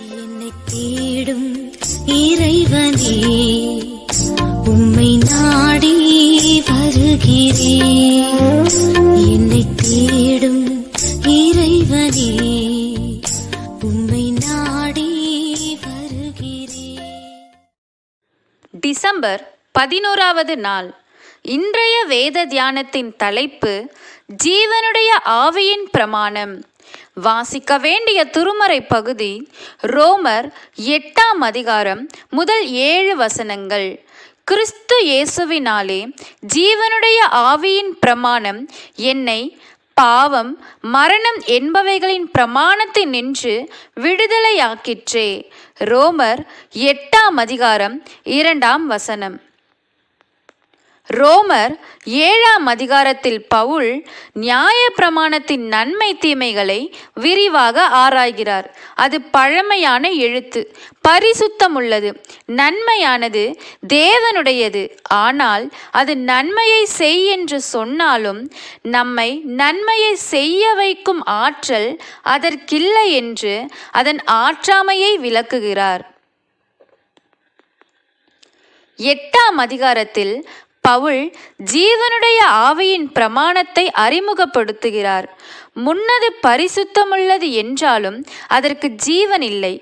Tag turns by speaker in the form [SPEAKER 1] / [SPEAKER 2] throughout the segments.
[SPEAKER 1] என்னை தேடும் இறைவனே உம்மை நாடி வருகிறேன் என்னை தேடும் இறைவனே உம்மை நாடி வருகிறேன்
[SPEAKER 2] டிசம்பர் பதினோராவது நாள். இன்றைய வேத தியானத்தின் தலைப்பு ஜீவனுடைய ஆவியின் பிரமாணம். வாசிக்க வேண்டிய துருமறை பகுதி ரோமர் எட்டாம் அதிகாரம் முதல் ஏழு வசனங்கள். கிறிஸ்து இயேசுவினாலே ஜீவனுடைய ஆவியின் பிரமாணம் என்னை பாவம் மரணம் என்பவைகளின் பிரமாணத்தை நின்று விடுதலையாக்கிற்றே. ரோமர் எட்டாம் அதிகாரம் இரண்டாம் வசனம். ரோமர் ஏழாம் அதிகாரத்தில் பவுல் நியாய பிரமாணத்தின் நன்மை தீமைகளை விரிவாக ஆராய்கிறார். அது பழமையான எழுத்து. பரிசுத்தம் உள்ளது நன்மையானது தேவனுடையது. ஆனால் அது நன்மையை செய் என்று சொன்னாலும் நம்மை நன்மையை செய்ய வைக்கும் ஆற்றல் அதற்கில்லை என்று அதன் ஆற்றாமையை விளக்குகிறார். எட்டாம் அதிகாரத்தில் பவுல் ஜீவனுடைய ஆவியின் பிரமாணத்தை அறிமுகப்படுத்துகிறார். முன்னது பரிசுத்தமுள்ளது என்றாலும் அதற்கு ஜீவன் இல்லை.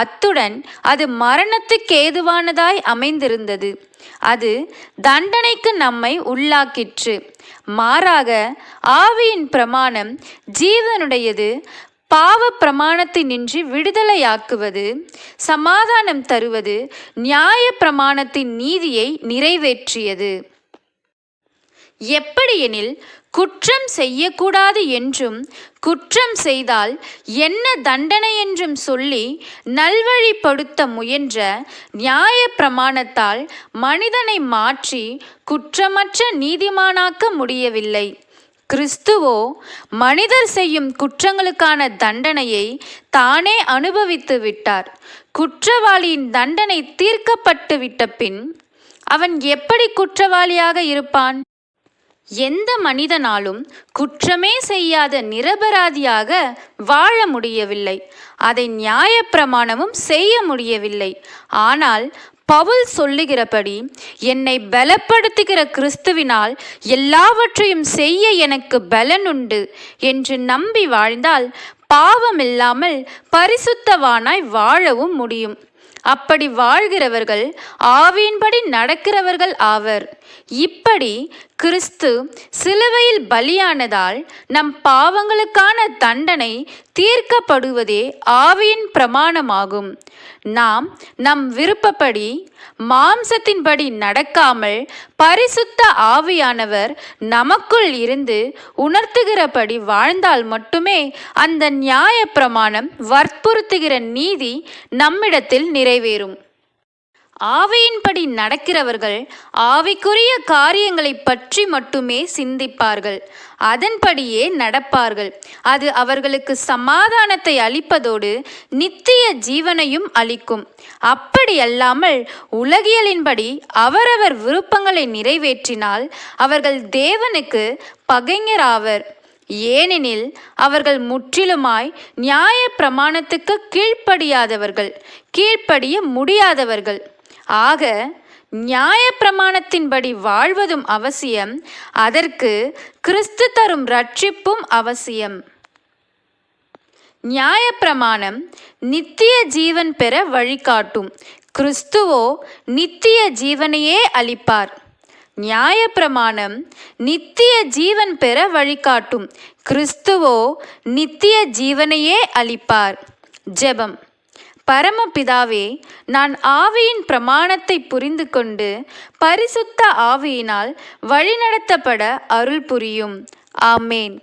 [SPEAKER 2] அத்துடன் அது மரணத்துக்கு ஏதுவானதாய் அமைந்திருந்தது. அது தண்டனைக்கு நம்மை உள்ளாக்கிற்று. மாறாக ஆவியின் பிரமாணம் ஜீவனுடையது பாவ பிரமாணத்தினின்றி விடுதலையாக்குவது சமாதானம் தருவது நியாய பிரமாணத்தின் நீதியை நிறைவேற்றியது. எப்படியெனில் குற்றம் செய்யக்கூடாது என்றும் குற்றம் செய்தால் என்ன தண்டனை என்றும் சொல்லி நல்வழிப்படுத்த முயன்ற நியாய பிரமாணத்தால் மனிதனை மாற்றி குற்றமற்ற நீதிமானாக்க முடியவில்லை. கிறிஸ்துவோ மனிதர் செய்யும் குற்றங்களுக்கான தண்டனையை தானே அனுபவித்து விட்டார். குற்றவாளியின் தண்டனை தீர்க்கப்பட்டு விட்ட பின் அவன் எப்படி குற்றவாளியாக இருப்பான்? எந்த மனிதனாலும் குற்றமே செய்யாத நிரபராதியாக வாழ முடியவில்லை. அதை நியாயப்பிரமாணமும் செய்ய முடியவில்லை. ஆனால் பவுல் சொல்லுகிறபடி என்னை பலப்படுத்துகிற கிறிஸ்துவினால் எல்லாவற்றையும் செய்ய எனக்கு பலனுண்டு என்று நம்பி வாழ்ந்தால் பாவமில்லாமல் பரிசுத்தவானாய் வாழவும் முடியும். அப்படி வாழ்கிறவர்கள் ஆவியின்படி நடக்கிறவர்கள் ஆவர். இப்படி கிறிஸ்து சிலுவையில் பலியானதால் நம் பாவங்களுக்கான தண்டனை தீர்க்கப்படுவதே ஆவியின் பிரமாணமாகும். நாம் நம் விருப்பப்படி மாம்சத்தின்படி நடக்காமல் பரிசுத்த ஆவியானவர் நமக்குள் இருந்து உணர்த்துகிறபடி வாழ்ந்தால் மட்டுமே அந்த நியாய பிரமாணம் வற்புறுத்துகிற நீதி நம்மிடத்தில் நிறைவேறும். ஆவியின்படி நடக்கிறவர்கள் ஆவிக்குரிய காரியங்களை பற்றி மட்டுமே சிந்திப்பார்கள். அதன்படியே நடப்பார்கள். அது அவர்களுக்கு சமாதானத்தை அளிப்பதோடு நித்திய ஜீவனையும் அளிக்கும். அப்படியல்லாமல் உலகியலின்படி அவரவர் விருப்பங்களை நிறைவேற்றினால் அவர்கள் தேவனுக்கு பகைஞராவர். ஏனெனில் அவர்கள் முற்றிலுமாய் நியாய பிரமாணத்துக்கு கீழ்ப்படியாதவர்கள் கீழ்ப்படிய முடியாதவர்கள். ஆக நியாயப்பிரமாணத்தின்படி வாழ்வதும் அவசியம் அதற்கு கிறிஸ்து தரும் ரட்சிப்பும் அவசியம். நியாயப்பிரமாணம் நித்திய ஜீவன் பெற வழிகாட்டும். கிறிஸ்துவோ நித்திய ஜீவனையே அளிப்பார். நியாயப்பிரமாணம் நித்திய ஜீவன் பெற வழிகாட்டும். கிறிஸ்துவோ நித்திய ஜீவனையே அளிப்பார். ஜெபம். பரமபிதாவே நான் ஆவியின் பிரமாணத்தை புரிந்து கொண்டு பரிசுத்த ஆவியினால் வழிநடத்தப்பட அருள் புரியும் ஆமேன்.